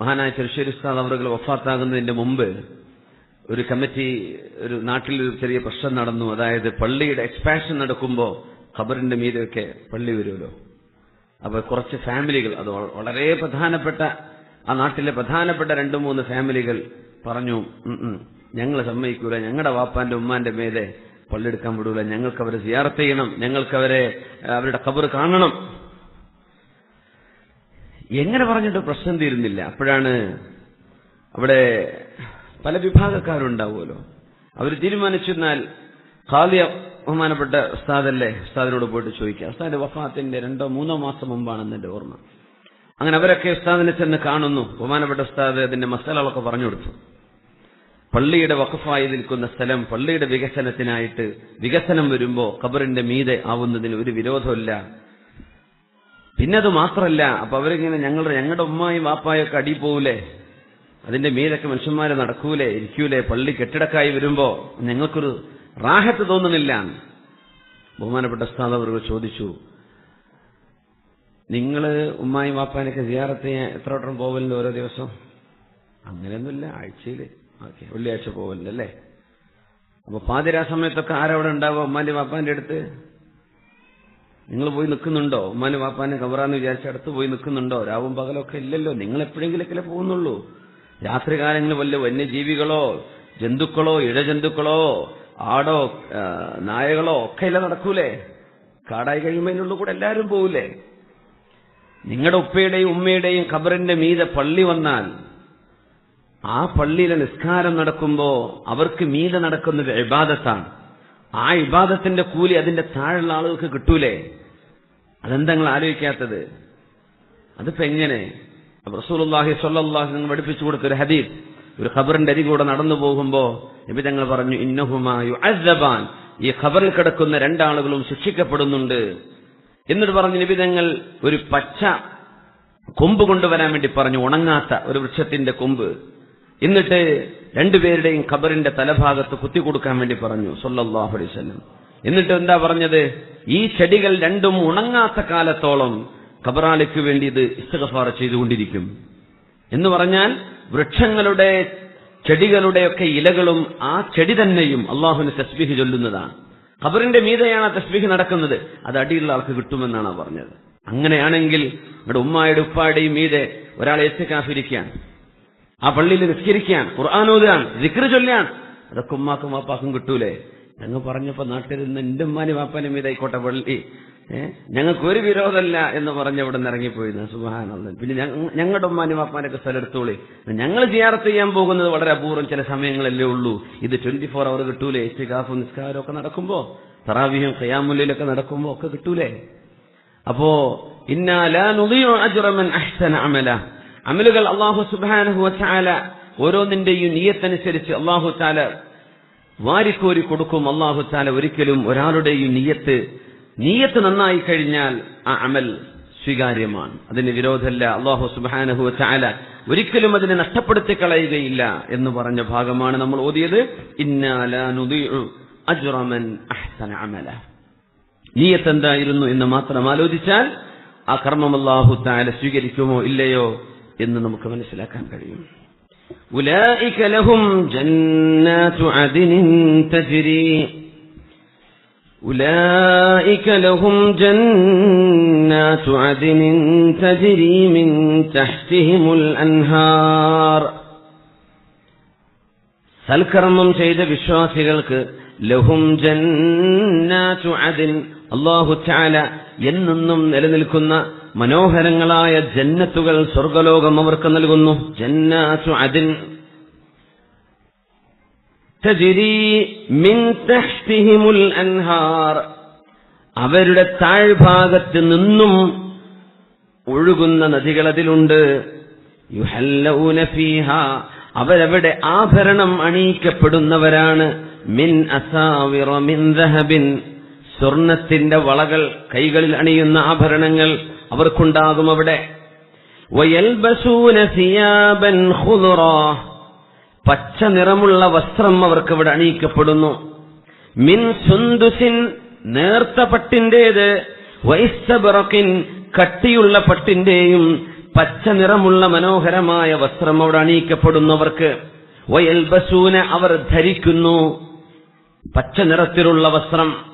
മഹാനായ ചെറുശ്ശേരി ഉസ്താദ് അവറുകൾ വഫാത്താകുന്നതിന്റെ മുമ്പ് ഒരു കമ്മിറ്റി ഒരു നാട്ടിൽ ഒരു ചെറിയ പ്രശ്നം നടന്നു. അതായത് പള്ളിയുടെ എക്സ്പാൻഷൻ നടക്കുമ്പോൾ ഖബറിന്റെ മീതെയൊക്കെ പള്ളി വരുമല്ലോ. അപ്പോൾ കുറച്ച് ഫാമിലികൾ അത് വളരെ പ്രധാനപ്പെട്ട ആ നാട്ടിലെ പ്രധാനപ്പെട്ട രണ്ടു മൂന്ന് ഫാമിലികൾ പറഞ്ഞു ഞങ്ങൾ സമ്മതിക്കൂല ഞങ്ങളുടെ വാപ്പാന്റെ ഉമ്മാന്റെ മേലെ പള്ളിയെടുക്കാൻ വിടൂല ഞങ്ങൾക്ക് അവരെ സിയാറത്ത് ചെയ്യണം ഞങ്ങൾക്ക് അവരെ അവരുടെ ഖബർ കാണണം. എങ്ങനെ പറഞ്ഞിട്ട് പ്രശ്നം തീരുന്നില്ല. അപ്പോഴാണ് അവിടെ പല വിഭാഗക്കാരുണ്ടാവുമല്ലോ. അവർ തീരുമാനിച്ചെന്നാൽ ഖാലിയ ബഹുമാനപ്പെട്ട ഉസ്താദല്ലേ ഉസ്താദിനോട് പോയിട്ട് ചോദിക്കുക. ഉസ്താദിന്റെ വഫാത്തിന്റെ രണ്ടോ മൂന്നോ മാസം മുമ്പാണെന്ന് എന്റെ ഓർമ്മ. അങ്ങനെ അവരൊക്കെ ഉസ്താദിനെ ചെന്ന് കാണുന്നു. ബഹുമാനപ്പെട്ട ഉസ്താദ് അതിന്റെ മസാലകളൊക്കെ പറഞ്ഞു കൊടുത്തു. പള്ളിയുടെ വഖഫായി നിൽക്കുന്ന സ്ഥലം പള്ളിയുടെ വികസനത്തിനായിട്ട് വികസനം വരുമ്പോൾ ഖബറിന്റെ മീതെ ആവുന്നതിന് ഒരു വിരോധമില്ല. പിന്നെ അത് മാത്രല്ല അപ്പൊ അവരിങ്ങനെ ഞങ്ങളുടെ ഞങ്ങളുടെ ഉമ്മായും വാപ്പായൊക്കെ അടി പോവൂലേ? അതിന്റെ മീതൊക്കെ മനുഷ്യന്മാരെ നടക്കൂലേ? ഇരിക്കൂലേ? പള്ളി കെട്ടിടക്കായി വരുമ്പോ ഞങ്ങൾക്കൊരു റാഹത്ത് തോന്നുന്നില്ല. ബഹുമാനപ്പെട്ട ഉസ്താദ് അവർ ചോദിച്ചു നിങ്ങൾ ഉമ്മായും വാപ്പാനൊക്കെ സിയാറത്ത് എത്ര വട്ടം പോവലുണ്ട് ഓരോ ദിവസം? അങ്ങനെയൊന്നുമില്ല ആഴ്ചയിൽ ഓക്കെ വെള്ളിയാഴ്ച പോവലുണ്ട് അല്ലേ? അപ്പൊ പാതിരാ സമയത്തൊക്കെ ആരവിടെ ഉണ്ടാവുക? ഉമ്മാന്റെ വാപ്പാന്റെ അടുത്ത്? നിങ്ങൾ പോയി നിൽക്കുന്നുണ്ടോ? ഉമ്മാന് വാപ്പാന് കവറാന്ന് വിചാരിച്ച അടുത്ത് പോയി നിൽക്കുന്നുണ്ടോ? രാവും പകലൊക്കെ ഇല്ലല്ലോ. നിങ്ങൾ എപ്പോഴെങ്കിലൊക്കെ പോകുന്നുള്ളൂ. രാത്രികാലങ്ങളിൽ വല്ല വന്യജീവികളോ ജന്തുക്കളോ ഇഴജന്തുക്കളോ ആടോ നായകളോ ഒക്കെ ഇല്ല നടക്കൂലേ? കാടായി കഴിയുമ്പോൾ കൂടെ എല്ലാവരും പോവില്ലേ നിങ്ങളുടെ ഉപ്പയുടെയും ഉമ്മയുടെയും ഖബറിന്റെ മീതെ പള്ളി വന്നാൽ ആ പള്ളിയിലെ നിസ്കാരം നടക്കുമ്പോൾ അവർക്ക് മീതെ നടക്കുന്നത് എബാദത്താണ് ആ ഇബാദത്തിന്റെ കൂലി അതിന്റെ താഴെയുള്ള ആളുകൾക്ക് കിട്ടൂലേ? അതെന്താ ആലോചിക്കാത്തത്? അതിപ്പോ എങ്ങനെ? റസൂലുള്ളാഹി സ്വല്ലല്ലാഹു നിങ്ങൾ പഠിപ്പിച്ചു കൊടുത്ത ഒരു ഹദീസ് ഒരു ഖബറിന്റെ അരി കൂടെ നടന്നു പോകുമ്പോ നബി തങ്ങൾ പറഞ്ഞു ഇന്നഹുമാ യുഅസ്സബാൻ ഈ ഖബറിൽ കിടക്കുന്ന രണ്ടാളുകളും ശിക്ഷിക്കപ്പെടുന്നുണ്ട്. എന്നിട്ട് പറഞ്ഞു നബി തങ്ങൾ ഒരു പച്ച കൊമ്പ് കൊണ്ടുവരാൻ വേണ്ടി പറഞ്ഞു ഉണങ്ങാത്ത ഒരു വൃക്ഷത്തിന്റെ കൊമ്പ്. എന്നിട്ട് രണ്ടുപേരുടെയും ഖബറിന്റെ തലഭാഗത്ത് കുത്തി കൊടുക്കാൻ വേണ്ടി പറഞ്ഞു സൊല്ലാഹു അലൈഹി വസല്ലം. എന്നിട്ട് എന്താ പറഞ്ഞത്? ഈ ചെടികൾ രണ്ടും ഉണങ്ങാത്ത കാലത്തോളം ഖബറാളിക്ക് വേണ്ടി ഇത് ഇസ്തഗഫാർ ചെയ്തുകൊണ്ടിരിക്കും. എന്ന് പറഞ്ഞാൽ വൃക്ഷങ്ങളുടെ ചെടികളുടെയൊക്കെ ഇലകളും ആ ചെടി തന്നെയും അള്ളാഹുവിന് തസ്ബീഹ് ചൊല്ലുന്നതാണ്. ഖബറിന്റെ മീതയാണ് ആ തസ്ബീഹ് നടക്കുന്നത്. അത് അടിയുള്ള ആൾക്ക് കിട്ടുമെന്നാണ് പറഞ്ഞത്. അങ്ങനെയാണെങ്കിൽ ഇവിടെ ഉമ്മായുടെ ഉപ്പായുടെയും മീതെ ഒരാളെ എത്തിക്കാഫിരിക്കാൻ ആ പള്ളിയിൽ നിസ്കരിക്കുകയാണ്. ഖുർആാനോദാൻ ജിക്ര ചൊല്ലിയാണ് അതൊക്കെ ഉമ്മാക്കും വാപ്പാക്കും കിട്ടൂലേ? ഞങ്ങൾ പറഞ്ഞപ്പോ നാട്ടിൽ നിന്ന് എന്റെ ഉമ്മാനും വാപ്പാനും ഇതായിക്കോട്ടെ പള്ളി. ഞങ്ങൾക്ക് ഒരു വിരോധമല്ല എന്ന് പറഞ്ഞ് അവിടെ നിന്ന് ഇറങ്ങിപ്പോയിരുന്നു. സുഹാനന്ദൻ പിന്നെ ഞങ്ങളുടെ ഉമ്മാനും വാപ്പാനൊക്കെ സ്ഥലത്തോളി ഞങ്ങൾ ജിയാർത്ത് ചെയ്യാൻ പോകുന്നത് വളരെ അപൂർവം ചില സമയങ്ങളല്ലേ ഉള്ളൂ. ഇത് ട്വന്റി ഫോർ അവർ കിട്ടൂലേ? ഇസ്തികാഫും നിസ്കാരം ഒക്കെ നടക്കുമ്പോ തറാവിയും ഖയാമുല്ലയിലൊക്കെ നടക്കുമ്പോ ഒക്കെ കിട്ടൂലേ? അപ്പോ ഇന്നാ ലാ നുദിഉ അജ്റ മൻ അഹ്സന അമല. അമലുകൾ അള്ളാഹു സുബ്ഹാനഹു വതആല ഓരോന്നിന്റെയും നിയത്തനുസരിച്ച് അള്ളാഹു തആല വാരിക്കോരി കൊടുക്കും. അള്ളാഹു തആല ഒരിക്കലും ഒരാളുടെയും നിയത്ത് നീയത്ത് നന്നായി കഴിഞ്ഞാൽ ആ അമൽ സ്വീകാര്യമാണ്. അതിന് വിരോധമല്ല. അള്ളാഹു സുബ്ഹാനഹു വതആല ഒരിക്കലും അതിനെ നഷ്ടപ്പെടുത്തി കളയുകയില്ല എന്ന് പറഞ്ഞ ഭാഗമാണ് നമ്മൾ ഓതിയത്. ഇന്നാ ലാ നുദിഉ അജ്റ മൻ അഹ്സന അമല. നീയത്ത് എന്തായിരുന്നു എന്ന് മാത്രം ആലോചിച്ചാൽ ആ കർമ്മം അള്ളാഹു താല സ്വീകരിക്കുമോ ഇല്ലയോ? എന്ന് നമുക്ക് മനസ്സിലാക്കാൻ കഴിയും أولئك لهم جنات عدن تجري أولئك لهم جنات عدن تجري من تحتهم الأنهار സൽക്കർമ്മം ചെയ്ത വിശ്വാസികൾക്ക് ലഹും ജന്നാതു അദിൻ അല്ലാഹു തആല എന്നെന്നും നിലനിൽക്കുന്ന മനോഹരങ്ങളായ ജന്നത്തുകൾ സ്വർഗലോകം അവർക്ക് നൽകുന്നു. ജന്നാസു അൻഹാർ. അവരുടെ താഴ്ഭാഗത്ത് നിന്നും ഒഴുകുന്ന ഫീഹ. അവരവിടെ ആഭരണം അണിയിക്കപ്പെടുന്നവരാണ്. മിൻ അസാവിറ മിൻ സ്വർണത്തിന്റെ വളകൾ കൈകളിൽ അണിയുന്ന ആഭരണങ്ങൾ. അവർക്കുണ്ടാകും അവിടെ. പച്ച നിറമുള്ള വസ്ത്രം അവർക്ക് ഇവിടെ അണിയിക്കപ്പെടുന്നു. മിൻ സുന്ദുസിൻ നേർത്ത പട്ടിന്റേത് വൈസ്തബറക്കിൻ കട്ടിയുള്ള പട്ടിന്റെയും പച്ച നിറമുള്ള മനോഹരമായ വസ്ത്രം അവിടെ അണിയിക്കപ്പെടുന്നവർക്ക് വയൽബസൂന അവർ ധരിക്കുന്നു. പച്ച നിറത്തിലുള്ള വസ്ത്രം.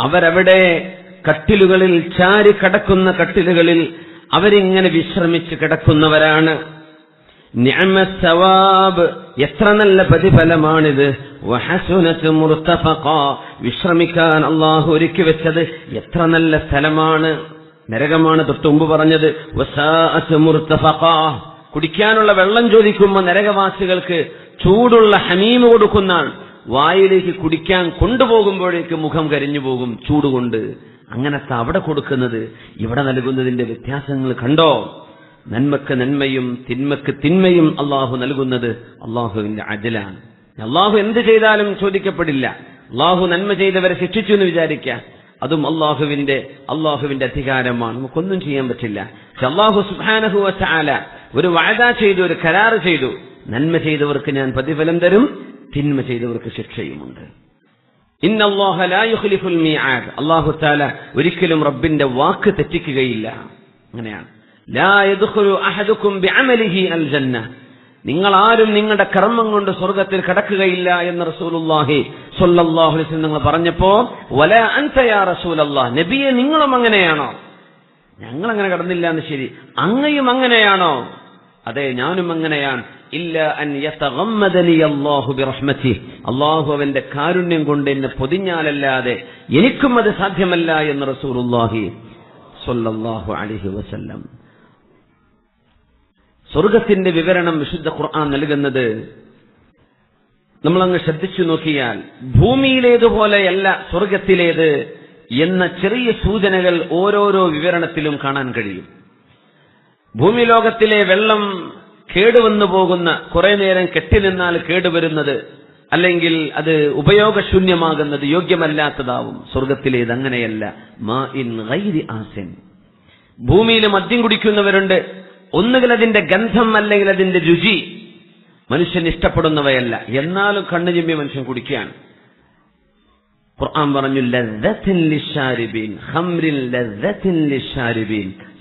അവരവിടെ കട്ടിലുകളിൽ ചാരി കടക്കുന്ന കട്ടിലുകളിൽ അവരിങ്ങനെ വിശ്രമിച്ച് കിടക്കുന്നവരാണ്. നിഅമ സവാബ് എത്ര നല്ല പ്രതിഫലമാണിത്. വഹസുനത്ത് മുർത്തഫഖ വിശ്രമിക്കാൻ അള്ളാഹു ഒരുക്കി വെച്ചത് എത്ര നല്ല സ്ഥലമാണ്. നരകമാണ് തൊട്ടുമുമ്പ് പറഞ്ഞത്. വസാഅത്ത് മുർത്തഫഖ. കുടിക്കാനുള്ള വെള്ളം ചോദിക്കുമ്പോൾ നരകവാസികൾക്ക് ചൂടുള്ള ഹമീമ് കൊടുക്കുന്നതാണ്. വായിലേക്ക് കുടിക്കാൻ കൊണ്ടുപോകുമ്പോഴേക്ക് മുഖം കരിഞ്ഞു പോകും ചൂടുകൊണ്ട് അങ്ങനത്തെ അവിടെ കൊടുക്കുന്നത്. ഇവിടെ നൽകുന്നതിന്റെ വ്യത്യാസങ്ങൾ കണ്ടോ? നന്മക്ക് നന്മയും തിന്മക്ക് തിന്മയും അള്ളാഹു നൽകുന്നത് അള്ളാഹുവിന്റെ അജലാണ്. അള്ളാഹു എന്ത് ചെയ്താലും ചോദിക്കപ്പെടില്ല. അള്ളാഹു നന്മ ചെയ്തവരെ ശിക്ഷിച്ചു എന്ന് വിചാരിക്കുക. അതും അള്ളാഹുവിന്റെ അള്ളാഹുവിന്റെ അധികാരമാണ്. നമുക്കൊന്നും ചെയ്യാൻ പറ്റില്ല. പക്ഷെ അള്ളാഹു സുബാനഹുവ ചാല ഒരു വാഴ ചെയ്തു ഒരു കരാറ് ചെയ്തു. നന്മ ചെയ്തവർക്ക് ഞാൻ പ്രതിഫലം തരും തിന്മ ചെയ്തവർക്ക് ശിക്ഷയുമുണ്ട്. അള്ളാഹു ഒരിക്കലും റബ്ബിന്റെ വാക്ക് തെറ്റിക്കുകയില്ല. അങ്ങനെയാണ്. നിങ്ങൾ ആരും നിങ്ങളുടെ കർമ്മം കൊണ്ട് സ്വർഗത്തിൽ കടക്കുകയില്ല എന്ന് വസല്ലം നിങ്ങൾ പറഞ്ഞപ്പോ റസൂലല്ലാഹ് നബിയെ നിങ്ങളും അങ്ങനെയാണോ? ഞങ്ങൾ അങ്ങനെ കടന്നില്ല എന്ന് ശരി. അങ്ങയും അങ്ങനെയാണോ? അതെ ഞാനും അങ്ങനെയാണ്. ഇല്ല അൻ അള്ളാഹു അവന്റെ കാരുണ്യം കൊണ്ട് എന്നെ പൊതിഞ്ഞാലല്ലാതെ എനിക്കും അത് സാധ്യമല്ല എന്ന് റസൂലുള്ളാഹി സ്വല്ലല്ലാഹു അലൈഹി വസല്ലം. സ്വർഗത്തിന്റെ വിവരണം വിശുദ്ധ ഖുർആൻ നൽകുന്നത് നമ്മളങ്ങ് ശ്രദ്ധിച്ചു നോക്കിയാൽ ഭൂമിയിലേതുപോലെയല്ല സ്വർഗത്തിലേത് എന്ന ചെറിയ സൂചനകൾ ഓരോരോ വിവരണത്തിലും കാണാൻ കഴിയും. ഭൂമി ലോകത്തിലെ വെള്ളം കേടുവന്നു പോകുന്ന കുറെ നേരം കെട്ടിനിന്നാൽ കേടുവരുന്നത് അല്ലെങ്കിൽ അത് ഉപയോഗശൂന്യമാകുന്നത് യോഗ്യമല്ലാത്തതാവും. സ്വർഗത്തിലേത് അങ്ങനെയല്ല. ഗൈരി ആസൻ. ഭൂമിയിൽ മദ്യം കുടിക്കുന്നവരുണ്ട്. ഒന്നുകിൽ അതിന്റെ ഗന്ധം അല്ലെങ്കിൽ അതിന്റെ രുചി മനുഷ്യൻ ഇഷ്ടപ്പെടുന്നവയല്ല. എന്നാലും കണ്ണു ചെമ്മി മനുഷ്യൻ കുടിക്കുകയാണ്. ഖുർആൻ പറഞ്ഞു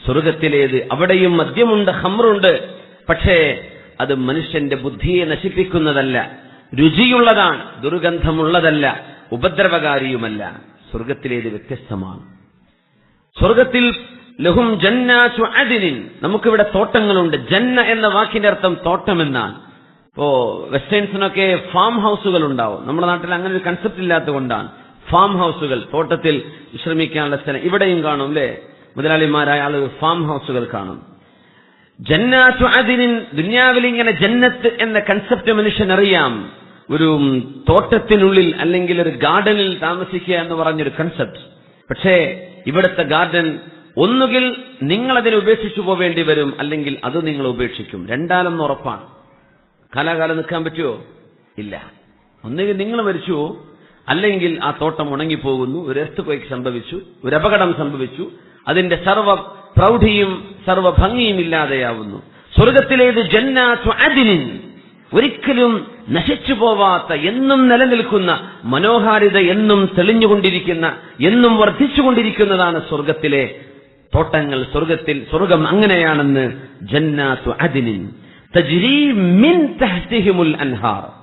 സ്വർഗത്തിലേത്? അവിടെയും മദ്യമുണ്ട് ഹമ്രുണ്ട് പക്ഷേ അത് മനുഷ്യന്റെ ബുദ്ധിയെ നശിപ്പിക്കുന്നതല്ല. രുചിയുള്ളതാണ് ദുർഗന്ധമുള്ളതല്ല. ഉപദ്രവകാരിയുമല്ല. സ്വർഗത്തിലേത് വ്യത്യസ്തമാണ്. സ്വർഗത്തിൽ ലഹും ജന്നാച്ചു അദിനിൻ. നമുക്കിവിടെ തോട്ടങ്ങളുണ്ട്. ജന്ന എന്ന വാക്കിന്റെ അർത്ഥം തോട്ടം എന്നാണ് ഇപ്പോ വെസ്റ്റേൺസിനൊക്കെ ഫാം ഹൗസുകൾ ഉണ്ടാവും നമ്മുടെ നാട്ടിൽ അങ്ങനെ ഒരു കൺസെപ്റ്റ് ഇല്ലാത്തതുകൊണ്ടാണ്. ഫാം ഹൗസുകൾ തോട്ടത്തിൽ വിശ്രമിക്കാനുള്ള സ്ഥലം ഇവിടെയും കാണും അല്ലേ? മുതലാളിമാരായ ആളുകൾ ഫാം ഹൗസുകൾ കാണും. ജന്നാത്തു അതിനിൻ ദുന്യാവിൽ ഇങ്ങനെ ജന്നത്ത് എന്ന കൺസെപ്റ്റ് മനുഷ്യൻ അറിയാം ഒരു തോട്ടത്തിനുള്ളിൽ അല്ലെങ്കിൽ ഒരു ഗാർഡനിൽ താമസിക്കുക എന്ന് പറഞ്ഞൊരു കൺസെപ്റ്റ് പക്ഷേ ഇവിടുത്തെ ഗാർഡൻ ഒന്നുകിൽ നിങ്ങൾ അതിനെ ഉപേക്ഷിച്ചു പോവേണ്ടി വരും അല്ലെങ്കിൽ അത് നിങ്ങൾ ഉപേക്ഷിക്കും. രണ്ടാലെന്ന് ഉറപ്പാണ്. കാലാകാലം നിൽക്കാൻ പറ്റുമോ ഇല്ല. ഒന്നുകിൽ നിങ്ങൾ മരിച്ചു അല്ലെങ്കിൽ ആ തോട്ടം ഉണങ്ങിപ്പോകുന്നു ഒരു എർത്ത് പോയി സംഭവിച്ചു ഒരു അപകടം സംഭവിച്ചു അതിന്റെ സർവ പ്രൗഢിയും സർവ ഭംഗിയും ഇല്ലാതെയാവുന്നു. സ്വർഗത്തിലേത് അദിനിൻ. ഒരിക്കലും നശിച്ചു പോവാത്ത എന്നും നിലനിൽക്കുന്ന മനോഹാരിത എന്നും തെളിഞ്ഞുകൊണ്ടിരിക്കുന്ന എന്നും വർദ്ധിച്ചുകൊണ്ടിരിക്കുന്നതാണ് സ്വർഗത്തിലെ തോട്ടങ്ങൾ. സ്വർഗത്തിൽ സ്വർഗം അങ്ങനെയാണെന്ന് ജന്നാത്തു തജ്രീ മിൻ അൻഹാർ.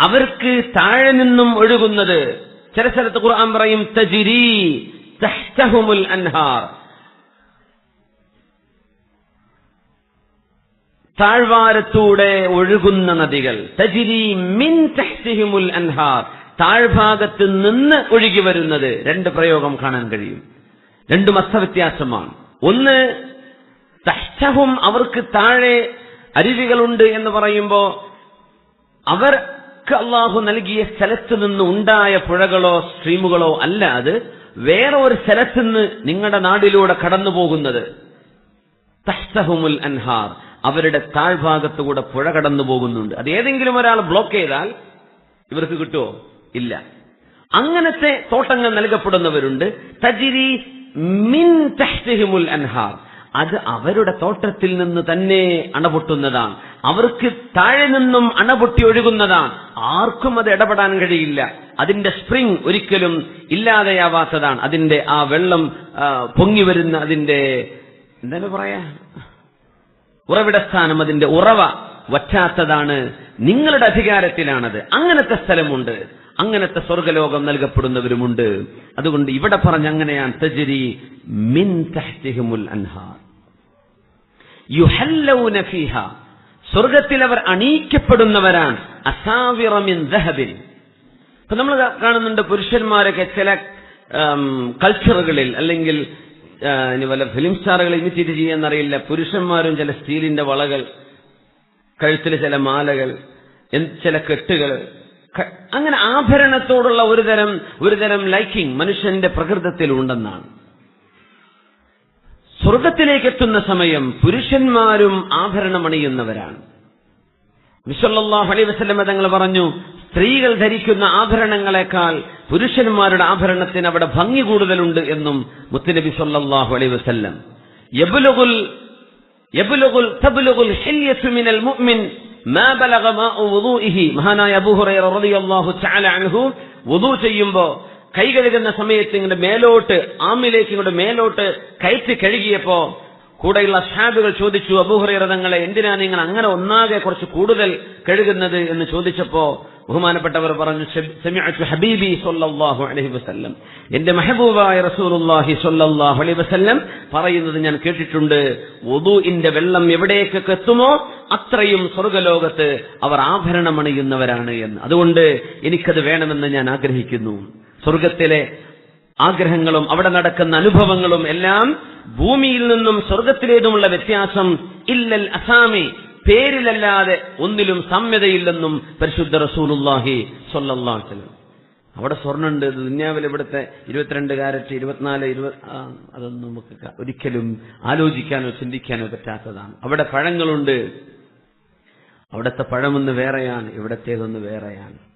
അവർക്ക് താഴെ നിന്നും ഒഴുകുന്നത്. ചില സ്ഥലത്ത് ഖുർആൻ പറയും തജിരി തഹ്തഹുമുൽ അൻഹാർ. താഴ്വാരത്തൂടെ ഒഴുകുന്ന നദികൾ. തജിരി മിൻ തഹ്തിഹിമുൽ അൻഹാർ. താഴ്ഭാഗത്ത് നിന്ന് ഒഴുകി വരുന്നത് രണ്ട് പ്രയോഗം കാണാൻ കഴിയും. രണ്ടും അർത്ഥവ്യത്യാസമാണ് ഒന്ന് തഷ്ടവും അവർക്ക് താഴെ അരുവികളുണ്ട് എന്ന് പറയുമ്പോ അവർക്ക് അള്ളാഹു നൽകിയ സ്ഥലത്ത് നിന്ന് ഉണ്ടായ പുഴകളോ സ്ട്രീമുകളോ അല്ല അത്. വേറെ ഒരു സ്ഥലത്ത് നിന്ന് നിങ്ങളുടെ നാടിലൂടെ കടന്നു പോകുന്നത് അൻഹാർ. അവരുടെ താഴ്ഭാഗത്തുകൂടെ പുഴ കടന്നു പോകുന്നുണ്ട് അത് ഏതെങ്കിലും ഒരാൾ ബ്ലോക്ക് ചെയ്താൽ ഇവർക്ക് കിട്ടുമോ ഇല്ല. അങ്ങനത്തെ തോട്ടങ്ങൾ നൽകപ്പെടുന്നവരുണ്ട്. തജിരി മിൻ തഹ്തിഹിമുൽ അൻഹാർ. അത് അവരുടെ തോട്ടത്തിൽ നിന്ന് തന്നെ അണപൊട്ടുന്നതാണ്. അവർക്ക് താഴെ നിന്നും അണപൊട്ടി ഒഴുകുന്നതാണ്. ആർക്കും അത് ഇടപെടാൻ കഴിയില്ല. അതിന്റെ സ്പ്രിംഗ് ഒരിക്കലും ഇല്ലാതെയാവാത്തതാണ്. അതിന്റെ ആ വെള്ളം പൊങ്ങി വരുന്ന അതിന്റെ എന്താണ് പറയാ? ഉറവിടസ്ഥാനം അതിന്റെ ഉറവ വറ്റാത്തതാണ്. നിങ്ങളുടെ അധികാരത്തിലാണത്. അങ്ങനത്തെ സ്ഥലമുണ്ട്. അങ്ങനത്തെ സ്വർഗലോകം നൽകപ്പെടുന്നവരുമുണ്ട്. അതുകൊണ്ട് ഇവിടെ പറഞ്ഞ അങ്ങനെയാണ്. തജരി മിൻ തഹ്തിഹിമുൽ അൻഹാർ. യുഹല്ലൗന ഫീഹ. സ്വർഗത്തിൽ അവർ അണീക്കപ്പെടുന്നവരാണ് അസാവിറ മിൻ ദഹബിൻ. ഇപ്പൊ നമ്മൾ കാണുന്നുണ്ട് പുരുഷന്മാരൊക്കെ ചില കൾച്ചറുകളിൽ അല്ലെങ്കിൽ ഇനി വല്ല ഫിലിം സ്റ്റാറുകൾ ഇമിറ്റേറ്റ് ചെയ്യാന്നറിയില്ല. പുരുഷന്മാരും ചില സ്റ്റീലിന്റെ വളകൾ കഴുത്തിൽ ചില മാലകൾ ചില കെട്ടുകൾ അങ്ങനെ ആഭരണത്തോടുള്ള ഒരു തരം ഒരു തരം ലൈക്കിംഗ് മനുഷ്യന്റെ പ്രകൃതത്തിൽ ഉണ്ടെന്നാണ് സ്വർഗത്തിലേക്ക് എത്തുന്ന സമയം പുരുഷന്മാരും ആഭരണമണിയുന്നവരാണ്. വിശ്വല്ലാഹ് അലൈ വസല്ലമ തങ്ങൾ പറഞ്ഞു സ്ത്രീകൾ ധരിക്കുന്ന ആഭരണങ്ങളെക്കാൾ പുരുഷന്മാരുടെ ആഭരണത്തിന് അവിടെ ഭംഗി കൂടുതലുണ്ട് എന്നും മുത്തുനബി സല്ലാഹു അലൈ വസ്ല്ലം. യബ്ലുഗുൽ തബ്ലുഗുൽ ഹില്യത്തു മിനൽ മുഅ്മിൻ മാ ബലഗ മാ വുദൂഇഹി. മഹാനായ അബൂ ഹുറൈറ റളിയല്ലാഹു തആല അൻഹു വുദൂ ചെയ്യുമ്പോൾ കൈ കഴുകുന്ന സമയത്ത് ഇങ്ങോട്ട് മേലോട്ട് ആമിലേക്ക് ഇങ്ങോട്ട് മേലോട്ട് കയറ്റി കഴുകിയപ്പോ കൂടെയുള്ള ഷാബുകൾ ചോദിച്ചു അബൂഹുറൈറ തങ്ങളെ എന്തിനാ നിങ്ങൾ അങ്ങനെ ഒന്നാകെ കുറച്ച് കൂടുതൽ കഴുകുന്നത്? എന്ന് ചോദിച്ചപ്പോ ബഹുമാനപ്പെട്ടവർ പറഞ്ഞു "ശബ്- ഹബീബി സല്ലല്ലാഹു അലൈഹി വസല്ലം. എന്റെ മെഹബൂബായ റസൂലുള്ളാഹി സല്ലല്ലാഹു അലൈഹി വസല്ലം പറയുന്നത് ഞാൻ കേട്ടിട്ടുണ്ട്. വുദൂഇന്റെ വെള്ളം എവിടേക്കൊക്കെ എത്തുമോ അത്രയും സ്വർഗലോകത്ത് അവർ ആഭരണമണിയുന്നവരാണ് എന്ന്. അതുകൊണ്ട് എനിക്കത് വേണമെന്ന് ഞാൻ ആഗ്രഹിക്കുന്നു. സ്വർഗത്തിലെ ആഗ്രഹങ്ങളും അവിടെ നടക്കുന്ന അനുഭവങ്ങളും എല്ലാം ഭൂമിയിൽ നിന്നും സ്വർഗത്തിലേതുമുള്ള വ്യത്യാസം ഇല്ലൽ അസാമി പേരിലല്ലാതെ ഒന്നിലും സാമ്യതയില്ലെന്നും പരിശുദ്ധ റസൂലുല്ലാഹി സൊല്ലാസ്ലം അവിടെ സ്വർണുണ്ട് ദുന്യാവിൽ ഇവിടുത്തെ ഇരുപത്തിരണ്ട് കാരറ്റ് ഇരുപത്തിനാല് ഇരുപത് അതൊന്നും നമുക്ക് ഒരിക്കലും ആലോചിക്കാനോ ചിന്തിക്കാനോ പറ്റാത്തതാണ്. അവിടെ പഴങ്ങളുണ്ട്. അവിടുത്തെ പഴമൊന്ന് വേറെയാണ് ഇവിടത്തേതൊന്ന് വേറെയാണ്.